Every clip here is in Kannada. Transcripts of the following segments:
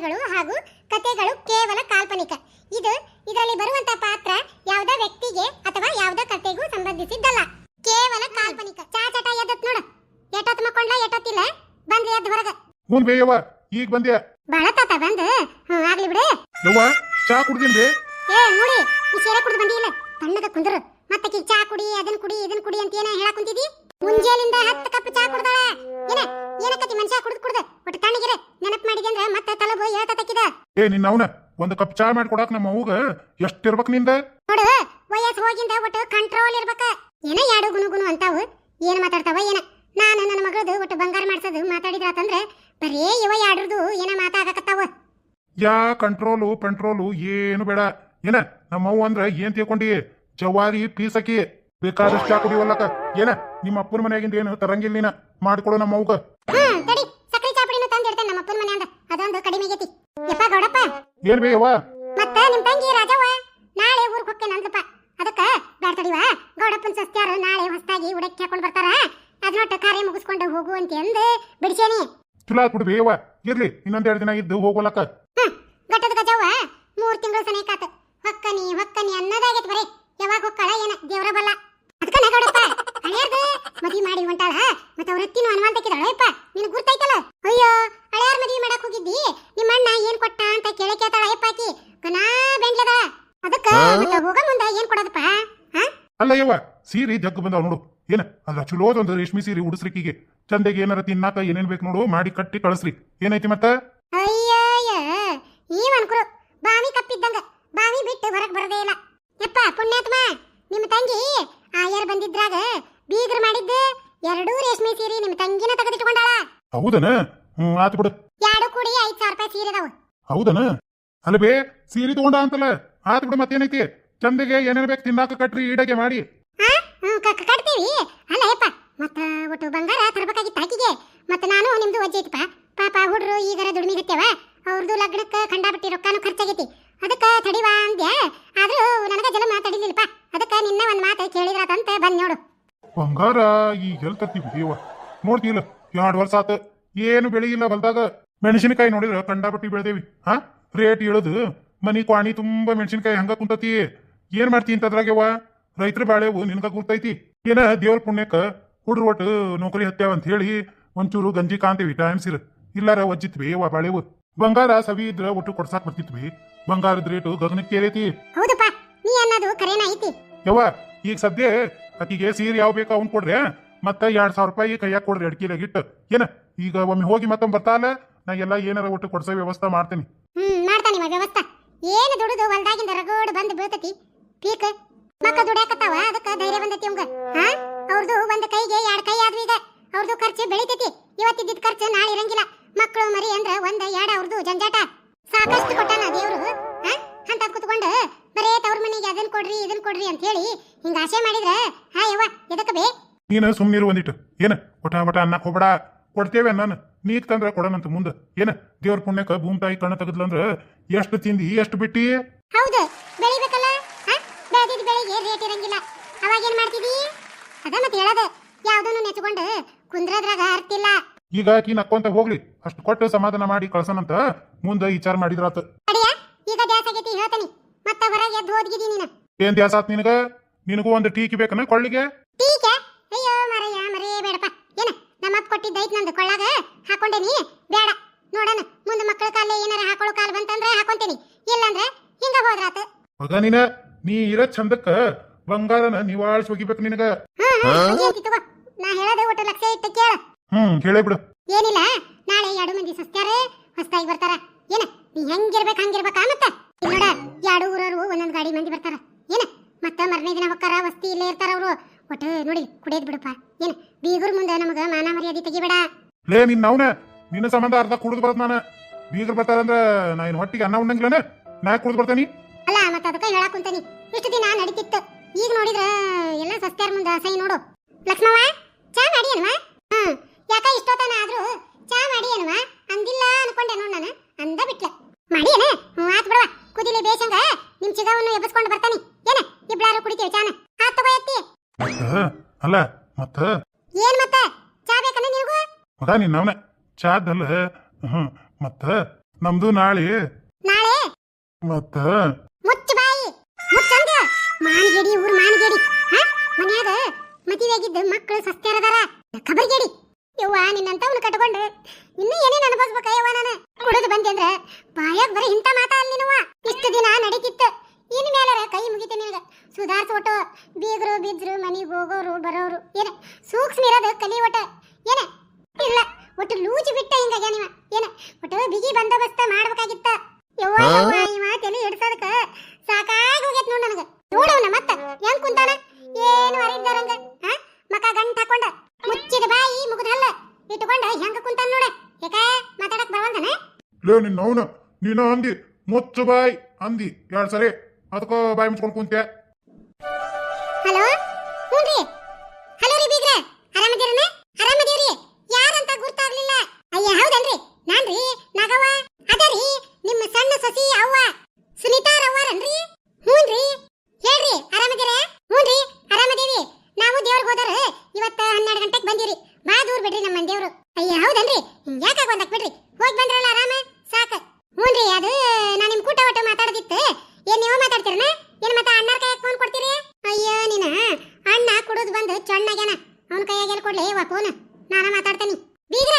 ಪಾತ್ರಗಳು ಹಾಗೂ ಕಥೆಗಳು ಕೇವಲ ಕಾಲ್ಪನಿಕ. ಇದು ಇದರಲ್ಲಿ ಬರುವಂತ ಪಾತ್ರ ಯಾವುದೇ ವ್ಯಕ್ತಿಗೆ ಅಥವಾ ಯಾವುದೇ ಕಥೆಗೂ ಸಂಬಂಧಿಸಿದ್ದಲ್ಲ. ಕೇವಲ ಕಾಲ್ಪನಿಕ. ಚಾ ಚಟ ಎದ್ದತ್ ನೋಡು. ಎಟತ್ ಮಕ್ಕೊಂಡ್ಲ ಎಟತ್ತಿಲ್ಲ ಬಂದ್ರಿ ಎದ್ದು ಹೊರಗ. ಹ್ಞೂ ಬೇಯವ್ವ ಈಗ ಬಂದ್ಯಾ? ಬಹಳ ತಾತ ಬಂದು. ಹ್ಮ್ ಆಗ್ಲಿ ಬಿಡು. ಯವ್ವ ಚಾ ಕುಡ್ದಿನ್ರಿ ಏ ನೋಡಿ ಈ ಸೇರೆ ಕುಡ್ದು ಬಂದಿಲ್ಲ. ತಣ್ಣಗ ಕುಂದ್ರು. ಮತ್ತೆ ಚಾ ಕುಡಿ ಅದನ್ ಕುಡಿ ಇದನ್ ಕುಡಿ ಅಂತ ಏನ ಹೇಳಕ್ ಕುಂತಿದಿ? ಮುಂಜಾಲಿಂದ ಹತ್ತು ಕಪ್ ಚಾ ಕುಡ್ದಾಳ. ಏನ ಏನಕತಿ ಮನುಷ್ಯ ಕುಡಿದು ಕುಡ್ದು? ಒಟ್ಟು ತಣ್ಣಗಿರ ನೆನಪ್ ಮಾಡಿದೆ ತಲೆ ಮತ್ತೆ ತಲಬು ಹೇಳ್ತಕ್ಕಿದ ಏ ನಿನ್ನ ಅವನ ಒಂದು ಕಪ್ ಚಾ ಮಾಡ್ಕೊಡಾಕ ನಮ್ಮ ಅವ್ಗ ಎಷ್ಟು ಇರ್ಬೇಕು ನಿಂದ? ನೋಡು ವಯಸ್ಸು ಹೋಗಿಂದ ಒಟ್ಟು ಕಂಟ್ರೋಲ್ ಇರ್ಬೇಕ. ಏನ ಯಾಡು ಗುನು ಗುನು ಅಂತಾವು? ಏನ್ ಮಾತಾಡ್ತಾವ ಏನ? ನಾನು ನನ್ನ ಮಗಳದು ಒಟ್ಟು ಬಂಗಾರ ಮಾಡ್ಸೋದು ಮಾತಾಡಿದ್ರಾತಂದ್ರ ಬರೇ ಇವ ಯಾಡ್ರದು ಏನ ಮಾತಾಗಕತ್ತಾವ ಯಾ ಕಂಟ್ರೋಲು ಪೆಂಟ್ರೋಲು ಏನು ಬೇಡ. ಏನ ನಮ್ಮ ಅವ್ವ ಅಂದ್ರ ಏನ್ ತಿಳ್ಕೊಂಡಿ? ಜವಾರಿ ಪೀಸಕಿ. ಬೇಕಾದಷ್ಟು ಚಾ ಕುಡಿವಲ್ಲಕ ಏನ? ನಿಮ್ಮ ಅಪ್ಪನ ಮನೆಯಾಗಿಂದ ಏನು ತರಂಗಿಲ್ಲ ನೀನ? ಮಾಡ್ಕೊಡು ನಮ್ಮ ಅವ್ಗ. ತಡಿ. ನಮ್ಮ ಅಪ್ಪನ ಮನ್ಯಾಂದ ಅದೊಂದು ಕಡಿಮೆ ಆಗೈತಿ. ಯಪ್ಪ ಗೌಡಪ್ಪ. ಏನ್ ಬೇಯವ್ವ? ಮತ್ತ ನಿಮ್ ತಂಗಿ ರಾಜವ್ವ? ನಾಳೆ ಊರಿಗೆ ಹೋಗ್ತೇನೆ ಅದಕ್ಕ ಬ್ಯಾಡ ತಡಿವ. ಗೌಡಪ್ಪನ ಸಸ್ತ್ಯಾರು ನಾಳೆ ಹೊಸ್ತಾಗಿ ಉಡಕ್ಕಿ ಹಾಕೊಂಡು ಬರ್ತಾರ. ಕಾರ್ಯ ಮುಗಿಸ್ಕೊಂಡು ಹೋಗು ಅಂತ ಬಿಡಿಸೇನಿ. ಚಲೋ ಆತ್ಬಿಡು ಬೇಯವ್ವ. ಇರ್ಲಿ ದಿನ ಇದ್ದು ಹೋಗೋಲಕ್ಕ ಗಟ್ಟದ ಗಜವ್ವ. ಮೂರ್ ತಿಂಗಳು ಸನೇಕಾತ. ಹೊಕ್ಕನಿ ಹೊಕ್ಕನಿ ಅನ್ನೋದಾಗೈತಿ ಬರೀ. ಯಾವಾಗ ಹೊಕ್ಕಳ ಏನ? ದೇವ್ರ ಬಲ್ಲ ಅದಕ್ಕ ನಗಾಡಪ್ಪ ಹಳೆಯರ್ದ ಮದ್ವಿ ಮಾಡಿ ಹೊಂಟಾಳ ಮತ್ತ ಅವ್ರ ಅತ್ತಿನೂ ಅನುಮಾನ ತೆಗಿದಾಳಪ್ಪ ನಿನ್ ಗುರ್ತೈತಲ್ಲ ಅಯ್ಯೋ ಹಳೆಯರ್ ಮದ್ವಿ ಮಾಡಕ್ ಹೋಗಿದ್ದಿ ನಿಮ್ಮ ಅಣ್ಣ ಏನ್ ಕೊಟ್ಟ ಅಂತ ಕೇಳಿ ಕೇಳ್ತಾಳ ಅಯ್ಯಪ್ಪ ಆಕಿ. ಕನಾ ಬೆಂಡ್ಲದ. ಅದಕ್ಕ ಮತ್ತ ಹೋಗ ಮುಂದ ಏನ್ ಕೊಡೋದಪ್ಪ ಹಾ? ಅಲ್ಲ ಯವ್ವ ಸೀರೆ ಜಗ್ ಬಂದಾವ ನೋಡು. ಏನ ಅದ್ರ ಚಲೋದೊಂದು ರೇಷ್ಮಿ ಸೀರೆ ಉಡಿಸ್ರಿಕಿಗೆ ಚಂದೆಗೆ ಏನಾರ ತಿನ್ನಾಕ ಏನೇನ್ ಬೇಕು ನೋಡು ಮಾಡಿ ಕಟ್ಟಿ ಕಳಿಸ್ರಿ ಏನೈತಿ ಮತ್ತ? ಅಯ್ಯಯ್ಯ ಈ ಅನ್ಕರು ಬಾವಿ ಕಪ್ಪಿದ್ದಂಗ ಬಾವಿ ಬಿಟ್ಟು ಹೊರಗ್ ಬರದೇ ಇಲ್ಲ. ಯಪ್ಪ ಪುಣ್ಯಾತ್ಮ. ಆಯರ್ ಬೀಗ್ರ ಮಾಡಿದ್ದೆ ಎರಡೂ ರೇಷ್ಮೆ ಸೀರೆ ನಿಮ್ಮ ತಂಗಿನ ತೆಗೆದಿಟ್ಕೊಂಡಾಳ. ಹೌದನ? ಹ್ಮ್ ಆತ್ ಬಿಡು. ಎರಡು ಕೂಡಿ ಐದ್ ಸಾವಿರ ರೂಪಾಯಿ ಸೀರೆ ಅದಾವ. ಹೌದನ? ಅಲ್ಲ ಬೇ ಸೀರೆ ತಗೊಂಡ ಅಂತಲ್ಲ. ಆತ್ ಬಿಡು ಮತ್ತೇನೈತಿ? ಚಂದಿಗೆ ಏನೇನ್ ಬೇಕು ತಿನ್ನಾಕ ಕಟ್ರಿ ಈಡಗೆ ಮಾಡಿ. ಹಾ ಹ್ಮ್ ಕ- ಕ- ಕಟ್ತೀವಿ. ಅಲ್ಲ ಯಪ್ಪ ಮತ್ತ ಒಟ್ಟು ಬಂಗಾರ ತರಬೇಕಾಗಿತ್ತು ಆಕಿಗೆ? ಮತ್ತ ನಾನು ನಿಮ್ದು ವಜ್ಜೆ ಐತಪ್ಪ. ಪಾಪ ಹುಡ್ರು ಈಗರ ದುಡಿಮಿಗತ್ತೇವ. ಅವ್ರದ್ದು ಲಗ್ನಕ್ಕ ಕಂಡಾಬಿಟ್ಟಿ ರೊಕ್ಕಾನು ಖರ್ಚಾಗೈತಿ. ಅದಕ್ಕ ತಡಿವಾ ಅಂದ್ಯ? ಆದ್ರೂ ನನಗೆ ಜಲ ಮಾತಾಡಿಲಿಲ್ಲಪ್ಪ ಅದಕ್ಕ ನಿನ್ನ ಒಂದ್ ಮಾತು ಕೇಳಿದ್ರಾತಂತ ಬಂದ್ ನೋಡು. ಬಂಗಾರ ಈಗ ಎಲ್ ತರ್ತೀವಿ ದೇವ ನೋಡ್ತಿಲ್ಲ ಎರಡು ವರ್ಷ ಆತ. ಏನು ಬೆಳೆಯಿಲ್ಲ ಹೊಲ್ದಾಗ. ಮೆಣಸಿನಕಾಯಿ ನೋಡಿದ್ರ ಕಂಡಾಪಟ್ಟಿ ಬೆಳೆದೇವಿ. ಹಾ? ರೇಟ್ ಇಳದು. ಮನಿ ಕ್ವಾಣಿ ತುಂಬಾ ಮೆಣಸಿನಕಾಯಿ ಹಂಗ ಕುಂತತಿ. ಏನ್ ಮಾಡ್ತಿ ಅಂತದ್ರಾಗ್ಯವ ರೈತರ ಬಾಳೆವು ನಿನ್ಗ ಗುರ್ತೈತಿ. ಏನ ದೇವ್ರ ಪುಣ್ಯಕ್ಕ ಹುಡ್ರು ಒಟ್ಟು ನೌಕರಿ ಹತ್ಯಾವ ಅಂತ ಹೇಳಿ ಒಂಚೂರು ಗಂಜಿ ಕಾಂತೀವಿ ಟೈಮ್ಸ್ ಇರ. ಇಲ್ಲಾರ ಒಜ್ಜಿತ್ವಿ ಅವ ಬಾಳೆವು ಬಂಗಾರ ಸವಿ ಇದ್ರ ಒಟ್ಟು ಕೊಡ್ಸಾಕ್ ಬರ್ತಿತ್ವಿ. ಬಂಗಾರದ ರೇಟು ಗಗನಕ್ಕೆ ಏರೈತಿ ಹೌದಪ್ಪ. ನೀ ಅನ್ನೋದು ಕರೆನ ಐತಿ. ಯವ್ವ ಈಗ ಸದ್ಯ ಅಕ್ಕಿಗೆ ಸೀರೆ ಯಾವ ಬೇಕೋ ಅವ್ನು ಕೊಡ್ರಿ ಮತ್ತೆ ಎರಡ್ ಸಾವಿರ ರೂಪಾಯಿ ಕೈಯಾಗ ಕೊಡ್ರಿ ಅಡ್ಕಿಲಾಗ ಇಟ್ಟು. ಏನ ಈಗ ಒಮ್ಮೆ ಹೋಗಿ ಮತ್ತೊಮ್ಮೆ ಬರ್ತಾಲ ನಾ ಎಲ್ಲ ಏನಾರ ಒಟ್ಟು ಕೊಡ್ಸೋ ವ್ಯವಸ್ಥೆ ಮಾಡ್ತೀನಿ. ಹ್ಮ್ ಮಾಡ್ತಾನೆ ನಿಮ್ಮ ವ್ಯವಸ್ಥೆ. ಏನು ದುಡುದು ಹೊಲ್ದಾಗಿಂದ ರಗೋಡ್ ಬಂದು ಬೀಳ್ತತಿ? ಪೀಕ್ ಮಕ್ಕ ದುಡ್ಯಾಕತ್ತಾವ? ಅದಕ್ಕ ಧೈರ್ಯ ಬಂದೈತಿ ಅವಂಗ ಹಾ? ಅವ್ರದ್ದು ಒಂದು ಕೈಗೆ ಎರಡ್ ಕೈ ಆದ್ವಿ ಈಗ. ಅವ್ರದ್ದು ಖರ್ಚು ಬೆಳಿತೈತಿ. ಇವತ್ತಿದ್ದ ಖರ್ಚು ನಾಳೆ ಇರಂಗಿಲ್ಲ. ಮಕ್ಕಳು ಮರಿ ಅಂದ್ರ ಒಂದ ಎರಡ್ ಅವ್ರದ್ದು ಜಂಜಾಟ. ಸಾಕಷ್ಟು ಕೊಟ್ಟಾನ ದೇವ್ರು ಹಾ ಅಂತ ಕುತ್ಕೊಂಡು ಬರೇ ತವ್ರ ಮನೆಗೆ ಅದನ್ ಕೊಡ್ರಿ ಇದನ್ ಕೊಡ್ರಿ ಅಂತ ಹೇಳಿ ಹಿಂಗ ಆಸೆ ಮಾಡಿದ್ರ ಹಾ ಯವ್ವ ಎದಕ್ಕೆ ಬೇ? ನೀನು ಸುಮ್ನಿರು ಒಂದಿಟ್ಟು. ಏನ ಒಟ ಒಟ ಅನ್ನ ಹೋಗ್ಬೇಡ. ಕೊಡ್ತೇವೆ ನಾನು. ನೀ ತಂದ್ರ ಕೊಡನಂತ ಮುಂದೆ. ಏನ ದೇವ್ರ ಪುಣ್ಯಕ್ಕೆ ಭೂಮಿ ತಾಯಿ ಕಣ್ಣ ಅಂದ್ರೆ ಎಷ್ಟು ತಿಂದಿ ಎಷ್ಟು ಬಿಟ್ಟಿ? ಹೌದು ಬೆಳಿಬೇಕಲ್ಲ? ಹಾ? ಬೆಳೆಗೆ ರೇಟ್ ಇರಂಗಿಲ್ಲ. ಅವಾಗ ಏನ್ ಮಾಡ್ತಿದಿ? ಅದ ಮತ್ತೆ ಹೇಳದ. ಯಾವ್ದನ್ನು ನೆಚ್ಕೊಂಡು ಕುಂದ್ರದ್ರಾಗ ಅರ್ತಿಲ್ಲ. ಈಗ ಆಕಿ ನಕ್ಕೊಂತ ಹೋಗ್ಲಿ. ಅಷ್ಟು ಕೊಟ್ಟು ಸಮಾಧಾನ ಮಾಡಿ ಕಳ್ಸನಂತ ಮುಂದೆ ವಿಚಾರ ಮಾಡಿದ್ರಾತ. ಅಡಿಯ ಈಗ ದ್ಯಾಸ ಆಗೈತಿ ಹೇಳ್ತಾನಿ. ಮತ್ತ ಹೊರಗೆ ಎದ್ದು ಹೋದ್ಗಿದಿ ನೀನು. ಏನ್ ದ್ಯಾಸ ಆತ್ ನಿನಗ? ನಿನಗೂ ಒಂದು ಟೀಕಿ ಬೇಕನ ಕೊಳ್ಳಿಗೆ? ಟೀಕ? ಅಯ್ಯೋ ಮರಯ್ಯ ಮರೇ ಬೇಡಪ್ಪ. ಏನ ನಮ್ಮಪ್ಪ ಕೊಟ್ಟಿದ್ದೈತ್ ನಂದು ಕೊಳ್ಳಾಗ? ಹಾಕೊಂಡೇನಿ ಬೇಡ ನೋಡಣ ಮುಂದೆ ಮಕ್ಕಳ ಕಾಲೇ ಏನಾರ ಹಾಕೊಳ್ಳೋ ಕಾಲ ಬಂತಂದ್ರೆ ಹಾಕೊಂತೇನಿ. ಇಲ್ಲಂದ್ರೆ ಹಿಂಗ ಹೋದ್ರಾತ. ಮಗ ನೀನ ನೀ ಇರ ಚಂದಕ್ಕ ಬಂಗಾರನ ನಿವಾಳಿಸಿ ಒಗಿಬೇಕು ನಿನಗ. ಹ್ಮ್ ಹ್ಮ್ ತಗೋ. ನಾ ಹೇಳದೆ ಒಟ್ಟು ಲಕ್ಷ ಇಟ್ಟು ಕೇಳ. ಹ್ಮ್ ಹೇಳೇ ಬಿಡು. ಏನಿಲ್ಲ ನಾಳೆ ಎರಡು ಮಂದಿ ಸಸ್ತ್ಯಾರೇ ಹೊಸ್ತಾಗಿ ಬರ್ತಾರ. ಏನ ನೀ ಹೆಂಗಿರ್ಬೇಕು ಹಂಗಿರ್ಬೇಕಾ ಮತ್ತ? ನೋಡ ಎರಡು ಊರವರು ಒಂದೊಂದು ಗಾಡಿ ಮಂದಿ ಬರ್ತಾರ. ಏನ? ಮತ್ತ ಮರನೇ ದಿನ ಹೊಕ್ಕಾರ ವಸ್ತಿ ಇಲ್ಲೇ ಇರ್ತಾರ ಅವರು. ಒಟ್ಟು ನೋಡಿ ಕುಡಿಯದ್ ಬಿಡಪ್ಪ. ಏನ? ಬೀಗುರ್ ಮುಂದೆ ನಮಗ ಮಾನ ಮರ್ಯಾದೆ ತೆಗಿಬೇಡ. ಲೇ ನಿನ್ನ ಅವನ. ನಿನ್ನ ಸಂಬಂಧ ಅರ್ಧ ಕುಡಿದು ಬರತ್ ನಾನು. ಬೀಗರು ಬರ್ತಾರಂದ್ರ ನಾ ಇನ್ ಹೊಟ್ಟಿಗೆ ಅನ್ನ ಉಣ್ಣಂಗಿಲ್ಲನ? ನಾ ಕುಡಿದು ಬರ್ತಾನಿ? ಅಲ್ಲ ಮತ್ತ ಅದಕ್ಕ ಹೇಳಕ್ ಕುಂತಾನಿ. ಇಷ್ಟು ದಿನ ನಡೀತಿತ್ತು. ಈಗ ನೋಡಿದ್ರ ಎಲ್ಲ ಸಸ್ತ್ಯಾರ ಮುಂದೆ ಸೈ ನೋಡು. ಲಕ್ಷ್ಮವ ಚಾ ಮಾಡಿ ಅನ್ವಾ? ಹ್ಮ್. ಯಾಕ ಇಷ್ಟೊತ್ತನ ಆದ್ರೂ ಚಾ ಮಾಡಿ ಅನ್ವಾ? ಅಂದಿಲ್ಲ ಅನ್ಕೊಂಡೆ ನೋಡ್ ನಾನು. ಅಂದ ಬಿಟ್ಲೆ. ಮಾಡಿ ಏನ ಆತ್ ಬಿಡವ ಕುದಿಲಿ ಬೇಸಂಗ ನಿಮ್ ಚಿಗವನ್ನು ಎಬ್ಬಿಸ್ಕೊಂಡು ಬರ್ತಾನಿ. ಏನ ಇಬ್ಳಾರು ಕುಡಿತೀವಿ ಚಾನ. ಆತ್ ತಗೋ ಎತ್ತಿ. ಅಲ್ಲ ಮತ್ತ? ಏನ್ ಮತ್ತ? ಚಾ ಬೇಕನ ನಿನಗೂ? ಮಗ ನೀನ್ ಅವನ ಚಾದಲ್ಲ ಹ್ಮ್ ಮತ್ತ? ನಮ್ದು ನಾಳೆ. ನಾಳೆ? ಮತ್ತ? ಮುಚ್ಚ ಬಾಯಿ. ಮುಚ್ಚಂದ. ಮಾನಗೇಡಿ ಊರ್ ಮಾನಗೇಡಿ. ಹಾ? ಮನ್ಯಾಗ ಮದುವೆಯಾಗಿದ್ದ ಮಕ್ಕಳು ಸಸ್ತ್ಯಾರದಾರ ಕಬರ್ಗೇಡಿ. ಯವ್ವ ನಿನ್ನಂತವನು ಕಟ್ಕೊಂಡು ಇನ್ನು ಏನೇನ್ ಅನುಭವಿಸ್ಬೇಕ ಯವ್ವ ನಾನು ಕುಡಿದು ಬಂದೆ ಅಂದ್ರ ಬಾಯಾಗ ಬರೀ ಇಂಥ ಮಾತಾ ಅಲ್ಲಿ ನೀವ ಇಷ್ಟು ದಿನ ನಡೀತಿತ್ತು ಇನ್ ಮೇಲರ ಕೈ ಮುಗಿತೆ ನಿನಗ ಸುಧಾರ್ಸ ಒಟ್ಟು ಬೀಗರು ಬಿದ್ರು ಮನಿಗ್ ಹೋಗೋರು ಬರೋರು ಏನ ಸೂಕ್ಷ್ಮ ಇರೋದು ಕಲಿ ಒಟ್ಟ ಏನ ಇಲ್ಲ ಒಟ್ಟು ಲೂಜಿ ಬಿಟ್ಟ ಹಿಂಗಾಗ್ಯ ನೀವ ಏನ ಒಟ್ಟು ಬಿಗಿ ಬಂದೋಬಸ್ತ ಮಾಡ್ಬೇಕಾಗಿತ್ತ ಯವ್ವ ಯವ್ವ ಇವ ತಲೆ ಹಿಡ್ಸೋದಕ್ಕ ಸಾಕಾಗಿ ಹೋಗೈತ್ ನೋಡ್ ನನಗ ನೋಡವನ ಮತ್ತ ಹೆಂಗ್ ಕುಂತಾನ ಏನು ಅರಿದ್ದಾರಂಗ ಹಾ ಮಕ ಗಂಟ್ ಹಾಕೊಂಡ ಮುಚ್ಚಿದ ಬಾಯಿ ಮುಗಿದಲ್ಲ ಇಟ್ಕೊಂಡ ಹೆಂಗ ಕುಂತಾನ ನೋಡ ಯಾಕ ಮಾತಾಡಕ್ ಬರವಲ್ದನ ಲೇ ನಿನ್ನ ಅವನು. ನೀನು ಅಂದಿ, ಮುಚ್ಚು ಬಾಯ್ ಅಂದಿ. ಎರಡ್ ಸರಿ. ಅದಕ್ಕ ಬಾಯಿ ಮುಚ್ಕೊಂಡು ಕುಂತೆ ಹಲೋ? ಹ್ಞೂನ್ರಿ ಹಲೋ ರೀ ಬೀಗ್ರ. ಆರಾಮದಿರನ? ಯಾರು ಯಾರಂತ ಗುರ್ತಾಗ್ಲಿಲ್ಲ. ಅಯ್ಯ, ಹೌದಲ್ರಿ. ನಾನ್ರಿ ನಾಗವ್ವ. ಅದರಿ ನಿಮ್ಮ ಸಣ್ಣ ಸಸಿ ಅವ್ವ. ಸುನೀತಾ ರವ್ವಾರನ್ರಿ ಹ್ಞೂನ್ರಿ ಹೇಳ್ರಿ, ಆರಾಮದಿರ? ಹ್ಞೂನ್ರಿ ಆರಾಮದೀವಿ. ನಾವು ದೇವ್ರಿಗೆ ಹೋದರ ಇವತ್ತ ಹನ್ನೆರಡು ಗಂಟೆಗೆ ಬಂದಿರಿ. ಬಾ ದೂರ ಬಿಡ್ರಿ ನಮ್ಮ ದೇವ್ರು. ಅಯ್ಯ ಹೌದನ್ರಿ ಯಾಕಾಗ ಬಂದಕ್ ಬಿಡ್ರಿ. ಹೋಗಿ ಬಂದ್ರಲ್ಲ ಆರಾಮ. ಸಾಕ. ಹ್ಞೂನ್ರಿ ಅದು ನಾ ನಿಮ್ ಕೂಟ ಒಟ್ಟ ಮಾತಾಡದಿತ್ತು. ಏನ್ ನೀವು ಮಾತಾಡ್ತೀರನ? ಏನ್ ಮತ್ತೆ ಅಣ್ಣರ ಕೈಯಾಗ ಫೋನ್ ಕೊಡ್ತೀರಿ? ಅಯ್ಯೋ ನೀನ ಅಣ್ಣ ಕುಡಿದು ಬಂದು ಚಣ್ಣಾಗ್ಯಾನ. ಅವನ ಕೈಯಾಗ ಎಲ್ಲಿ ಕೊಡ್ಲಿ? ವಾ ಫೋನ್ ನಾನ ಮಾತಾಡ್ತೇನಿ. ಬೀಗ್ರ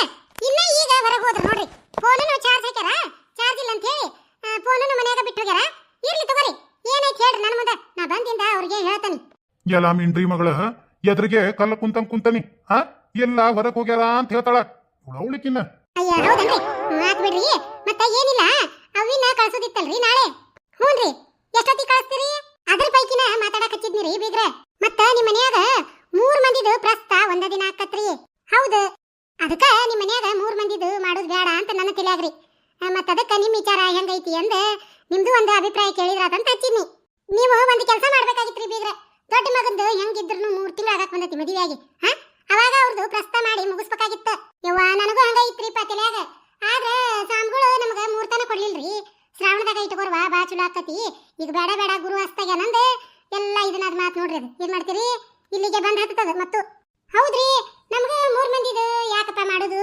ಇನ್ನ ಈಗ ಹೊರಗೆ ಹೋದ್ರ ನೋಡ್ರಿ. ಫೋನನ್ನು ಚಾರ್ಜ್ ಹಾಕ್ಯಾರ? ಚಾರ್ಜ್ ಇಲ್ಲ ಅಂತ ಹೇಳಿ ಫೋನನ್ನು ಮನ್ಯಾಗ ಬಿಟ್ಟು ಹೋಗ್ಯಾರ? ಇರ್ಲಿ ತಗೋರಿ. ಏನೈತಿ ಹೇಳ್ರಿ ನನ್ನ ಮುಂದೆ? ನಾ ಬಂದಿಂದ ಅವ್ರಿಗೆ ಹೇಳ್ತಾನೆ. ಎಲ್ಲ ಮಿಂಡ್ರಿ ಮಗಳ ಎದುರಿಗೆ ಕಲ್ಲ ಕುಂತಂಗ್ ಕುಂತಾನಿ. ಹಾ ಎಲ್ಲ ಹೊರಗೆ ಹೋಗ್ಯಾರ ಅಂತ ಹೇಳ್ತಾಳ. ಉಳಿಕಿನ್ನ ಅಯ್ಯ ಹೌದನ್ರಿ? ಮಾತ್ ಬಿಡ್ರಿ. ಮತ್ತೆ ಏನಿಲ್ಲ. ಅವಿನ ಕಳ್ಸೋದಿತ್ತಲ್ರಿ ನಾಳೆ. ಹ್ಞೂನ್ರಿ. ಎಷ್ಟೊತ್ತಿಗೆ ಕಳಿಸ್ತೀರಿ? ಅದ್ರ ಪೈಕಿನ ಮಾತಾಡಕ್ ಹಚ್ಚಿದ್ನಿರಿ ಬೀಗ್ರ. ಮತ್ತ ನಿಮ್ಮ ಮನ್ಯಾಗ ಮೂರ್ ಮಂದಿದು ಪ್ರಸ್ತ ಒಂದ ದಿನ ಆಕತ್ರಿ. ಹೌದು. ಅದಕ್ಕ ನಿಮ್ಮ ಮನ್ಯಾಗ ಮೂರ್ ಮಂದಿದು ಮಾಡೋದ್ ಬೇಡ ಅಂತ ನನ್ನ ತಿಳಿಯಾಗ್ರಿ. ಮತ್ತ ಅದಕ್ಕ ನಿಮ್ ವಿಚಾರ ಹೆಂಗೈತಿ ಅಂದ ನಿಮ್ದು ಒಂದು ಅಭಿಪ್ರಾಯ ಕೇಳಿದ್ರಾದಂತ ಹಚ್ಚಿದ್ನಿ. ನೀವು ಒಂದು ಕೆಲಸ ಮಾಡ್ಬೇಕಾಗಿತ್ರಿ ಬೀಗ್ರ. ದೊಡ್ಡ ಮಗಂದು ಹೆಂಗಿದ್ರು ಮೂರ್ ತಿಂಗಳು ಆಗಕ್ ಬಂದೈತಿ ಮದುವೆಯಾಗಿ. ಹಾ? ಅವಾಗ ಅವ್ರದ್ದು ಪ್ರಸ್ತ ಮಾಡಿ ಮುಗಿಸ್ಬೇಕಾಗಿತ್ತು. ಯವ್ವ, ನನಗೂ ಹಂಗೈತ್ರಿಪ್ಪ ಇತ್ರಿಪ್ಪ ಆದ್ರೆ ಸಾಮ್ಗಳು ಕೊಡ್ಲಿಲ್ರಿ? ಶ್ರಾವಣದಾಗ ಇಟ್ಕೋರ್ವ ಬಾ ಚಲೋ ಆಕತಿ. ಈಗ ಬೇಡ ಬೇಡ ಗುರು ಹಸ್ತಾಗ ನಂದ ಎಲ್ಲ ಇದನ್ನ ಮಾತು ನೋಡ್ರಿ ಅದು. ಏನ್ ಮಾಡ್ತೀರಿ? ಇಲ್ಲಿಗೆ ಬಂದ್ ಹತ್ತದ ಮತ್ತು. ಹೌದ್ರಿ? ನಮ್ಗ ಮೂರ್ ಮಂದಿದು ಯಾಕಪ್ಪ ಮಾಡುದು?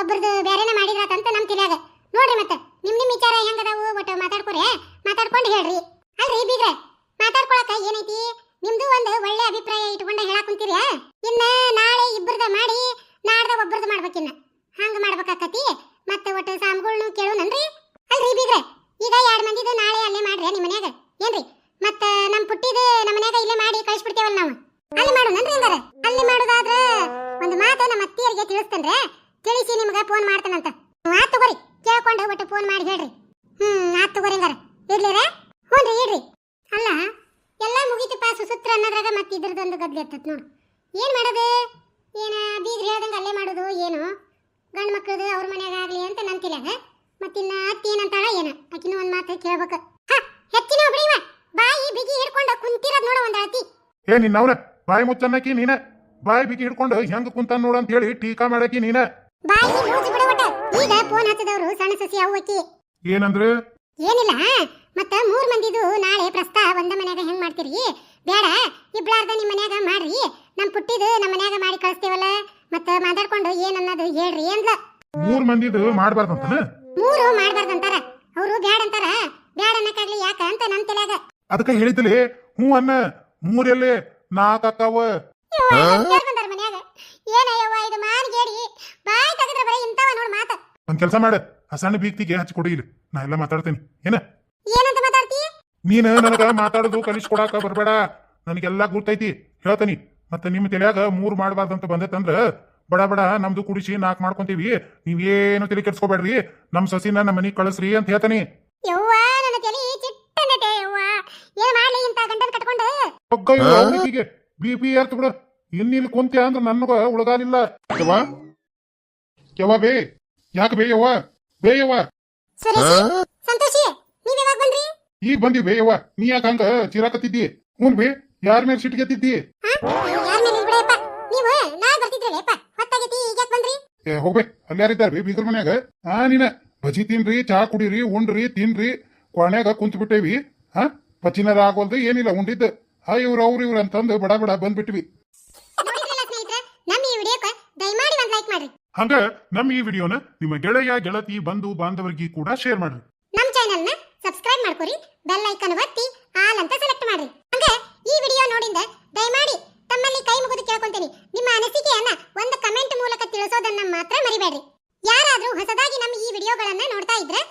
ಒಬ್ರದು ಬೇರೆನ ಮಾಡಿದ್ರಾತಂತ ನಮ್ ತಿಳಿಯಾಗ. ನೋಡ್ರಿ ಮತ್ತೆ. ನಿಮ್ ನಿಮ್ ವಿಚಾರ ಹೆಂಗದಾವು? ಒಟ್ಟು ಮಾತಾಡ್ಕೊರೆ. ಮಾತಾಡ್ಕೊಂಡು ಹೇಳ್ರಿ. ಅಲ್ರಿ ಬೀಗ್ರೆ? ಮಾತಾಡ್ಕೊಳಕ ಏನೈತಿ? ನಿಮ್ದು ಒಂದು ಒಳ್ಳೆ ಅಭಿಪ್ರಾಯ ಇಟ್ಕೊಂಡ ಹೇಳಕ್ ಕುಂತೀರಿ ಇನ್ನ ನಾಳೆ ಇಬ್ಬರದ ಮಾಡಿ ನಾಡ್ದ ಒಬ್ಬರದು ಮಾಡ್ಬೇಕಿನ್ನ ಹಂಗ ಮಾಡ್ಬೇಕಾಕತಿ ಮತ್ತೆ ಒಟ್ಟು ಸಾಮ್ಗಳ್ನು ಕೇಳೋಣನ್ರಿ ಅಲ್ರಿ ಬೀಗ್ರೆ ಈಗ ಎರಡ್ ಮಂದಿದು ನಾಳೆ ಅಲ್ಲೇ ಮಾಡ್ರಿ ನಿಮ್ ಮನ್ಯಾಗ ಏನ್ರಿ ಮತ್ತ ನಮ್ ಪುಟ್ಟಿದು ನಮ್ಮ ಮನ್ಯಾಗ ಇಲ್ಲೇ ಮಾಡಿ ಕಳಿಸ್ಬಿಡ್ತೇವಲ್ಲ ನಾವು ಅಲ್ಲಿ ಹಂಗಾರ ಅಲ್ಲಿ ಮಾಡೋದಾದ್ರೆ ಒಂದು ಮಾತು ನಮ್ಮ ಅತ್ತಿಯರಿಗೆ ತಿಳಿಸ್ತೇನ್ರೆ? ತಿಳಿಸಿ ನಿಮ್ಗೆ ಫೋನ್ ಮಾಡ್ತಾನಂತ. ಆತ್ ತಗೋರಿ. ಕೇಳ್ಕೊಂಡು ಒಟ್ಟು ಫೋನ್ ಮಾಡಿ ಹೇಳ್ರಿ. ಹ್ಮ್, ಆತ್ ತಗೋರಿ ಹಂಗಾರ. ಇಡ್ಲಿರ ರೀ? ಇಡ್ರಿ. ಅಲ್ಲ, ಎಲ್ಲ ಮುಗೀತಪ್ಪ ಸುಸೂತ್ರ ಅನ್ನೋದ್ರಾಗ ಮತ್ತೆ ಇದ್ರದೊಂದು ಗದ್ಲೆ ಎತ್ತತ್ ನೋಡು. ಏನ್ ಮಾಡೋದು? ಏನ ಬೀಗ್ರ ಹೇಳ್ದಂಗೆ ಅಲ್ಲೇ ಮಾಡೋದು ಏನು? ಗಂಡು ಮಕ್ಕಳದು ಅವ್ರ ಮನ್ಯಾಗ ಆಗ್ಲಿ ಅಂತ ನನ್ ತಿಳಿಯಾಗ ಮತ್ತಿನ್ನ ಅತ್ತಿ ಏನಂತಾಳ ಏನ? ಆಕಿನ ಒಂದ್ ಮಾತು ಕೇಳ್ಬೇಕು. ಹೆಚ್ಚಿನ ಒಬ್ಳಿವ ಬಾಯಿ ಬಿಗಿ ಹಿಡ್ಕೊಂಡು ಕುಂತಿರೋದ್ ನೋಡ ಒಂದ್ ಅತಿ ಏ, ನಿನ್ನವ್ನ? ಬಾಯಿ ಮುಚ್ಚನ್ನಕಿ ನೀನ ಬಾಯಿ ಬಿಗಿ ಹಿಡ್ಕೊಂಡು ಹೆಂಗ್ ಕುಂತ ನೋಡ ಅಂತ ಹೇಳಿ ಟೀಕಾ ಮಾಡಕಿ ನೀನ. ಬಾಯಿ ಬಿಡವಟ ಈಗ ಫೋನ್ ಹಚ್ಚದವ್ರು ಸಣ್ಣ ಸಸಿ ಅವ್ವಕ್ಕಿ ಏನಂದ್ರೆ? ಏನಿಲ್ಲ. ಮತ್ತ ಮೂರ್ ಮಂದಿದು ನಾಳೆ ಪ್ರಸ್ತಾವ ಒಂದ ಮನ್ಯಾಗ ಹೆಂಗ್ ಮಾಡ್ತೀರಿ? ಬೇಡ ಇಬ್ಳಾರ್ದ ನಿಮ್ ಮನ್ಯಾಗ ಮಾಡ್ರಿ. ನಮ್ ಪುಟ್ಟಿದು ನಮ್ಮ ಮನ್ಯಾಗ ಮಾಡಿ ಕಳಿಸ್ತೇವಲ್ಲ. ಮತ್ತ ಮಾತಾಡ್ಕೊಂಡು ಏನ್ ಅನ್ನೋದು ಹೇಳ್ರಿ ಅಂದ್ಲ. ಮೂರ್ ಮಂದಿದು ಮಾಡ್ಬಾರ್ದಂತನ? ಮೂರು ಮಾಡ್ಬಾರ್ದಂತಾರ. ಅವ್ರು ಬ್ಯಾಡ ಅಂತಾರ. ಬ್ಯಾಡ ಅನ್ನಕ್ಕಾಗ್ಲಿ ಯಾಕ ಅಂತ ನನ್ ತಲ್ಯಾಗ. ಅದಕ್ಕ ಹೇಳಿದ್ಲಿ ಹ್ಞೂ ಅನ್ನ ಮೂರೆಲ್ಲಿ ಮಾತ. ಒಂದ್ ಕೆಲಸ ಮಾಡ. ಆ ಸಣ್ಣ ಬೀಗ್ತಿಗೆ ಹಚ್ಚಿ ಕೊಡಿ ಇಲ್ಲಿ. ನಾ ಎಲ್ಲ ಮಾತಾಡ್ತೇನೆ. ಏನ? ನೀನ ನನಗ ಮಾತಾಡೋದು ಕಲಿಸ್ಕೊಡಾಕ ಬರಬೇಡ. ನನಗೆಲ್ಲ ಗೊತ್ತೈತಿ ಹೇಳ್ತೇನಿ. ಮತ್ತೆ ನಿಮ್ಮ ತಲೆಯಾಗ ಮೂರ್ ಮಾಡಬಾರ್ದಂತ ಬಂದೈತಂದ್ರ ಬಡ ಬಡ ನಮ್ದು ಕುಡಿಸಿ ನಾಕ್ ಮಾಡ್ಕೊಂತೀವಿ. ನೀವೇನು ತಲೆ ಕೆಡ್ಸ್ಕೊಬೇಡ್ರಿ. ನಮ್ ಸಸಿನ ನಮ್ಮ ಮನಿಗ್ ಕಳಿಸ್ರಿ ಅಂತ ಹೇಳ್ತಾನೆ. ಯವ್ವ ನನ್ನ ತಲಿ ಚಿಟ್ಟನತೆ ಯವ್ವ ಏನ್ ಮಾಡ್ಲಿ ಇಂತ ಗಂಡನ್ ಕಟ್ಕೊಂಡು ಅವನಿಗೆ ಬಿ ಪಿ ಏರ್ತು ಬಿಡು ಇನ್ನಿಲ್ಲಿ ಕುಂತ್ಯ ಅಂದ್ರ ನನಗ ಉಳಗಾಲಿಲ್ಲ ಯವ್ವ? ಯವ್ವ ಬೇ? ಯಾಕ ಬೇ ಯವ್ವ? ಬೇ ಯವ್ವ? ಸಂತೋಷಿ ನೀವ್ ಯಾವಾಗ ಬಂದ್ರಿ? ಈಗ ಬಂದಿ ಬೇ ಯವ್ವ. ನೀ ಯಾಕ ಹಂಗ ಚೀರಾಕತ್ತಿದ್ದಿ? ಹ್ಞೂ ಬೇ ಯಾರ ಮೇಲೆ ಸಿಟ್ಟಿಗೆತ್ತಿದ್ದಿ ಹಾ? ಯಾರ್ ಮೇಲೆ ಬಿಡಪ್ಪ ನೀವು ನಾ ಬರ್ತಿದ್ರಲ್ಲಪ್ಪ ಹೊತ್ತಾಗೈತಿ ಈಗ ಯಾಕೆ ಬಂದ್ರಿ? ಏ ಹೋಗ್ಬೇ ಅಲ್ಲಿ ಯಾರಿದ್ದಾರ ಬೇ ಬೀಗ್ರ ಮನ್ಯಾಗ? ಆ ನೀನ ಬಜಿ ತಿನ್ರಿ ಚಾ ಕುಡೀರಿ ಉಂಡ್ರಿ ತಿನ್ರಿ ಕೊನ್ಯಾಗ ಕುಂತ್ ಬಿಟ್ಟೇವಿ ಹಾ? ಪಚಿನರ ಆಗೋಲ್ದು ಏನಿಲ್ಲ ಉಂಡಿದ್ದು. ಹಾ ಇವ್ರು ಅವ್ರು ಇವ್ರು ಅಂತಂದು ಬಡ ಬಡ ಬಂದ್ಬಿಟ್ವಿ. ಹಂಗ ನಮ್ಮ ಈ ವಿಡಿಯೋನ ನಿಮ್ಮ ಗೆಳೆಯ ಗೆಳತಿ ಬಂಧು ಬಾಂಧವರಿಗೆ ಕೂಡ ಶೇರ್ ಮಾಡ್ರಿ. ನಮ್ಮ ನ ಸಬ್ಸ್ಕ್ರೈಬ್ ಮಾಡ್ಕೊರಿ ಬೆಲ್ ಐಕಾನ್ ಒತ್ತಿ ಆಲ್ ಅಂತ ಸೆಲೆಕ್ಟ್ ಮಾಡ್ರಿ. ಹಂಗ ಈ ವಿಡಿಯೋ ನೋಡಿಂದ ದಯಮಾಡಿ ತಮ್ಮಲ್ಲಿ ಕೈ ಮುಗಿದು ಕೇಳ್ಕೊಂತೀನಿ. ನಿಮ್ಮ ಅನಿಸಿಕೆಯನ್ನ ಒಂದು ಕಮೆಂಟ್ ಮೂಲಕ ತಿಳಿಸೋದನ್ನ ಮಾತ್ರ ಮರಿಬೇಡ್ರಿ. ಯಾರಾದ್ರೂ ಹೊಸದಾಗಿ ನಮ್ಮ ಈ ವಿಡಿಯೋಗಳನ್ನ ನೋಡ್ತಾ ಇದ್ರೆ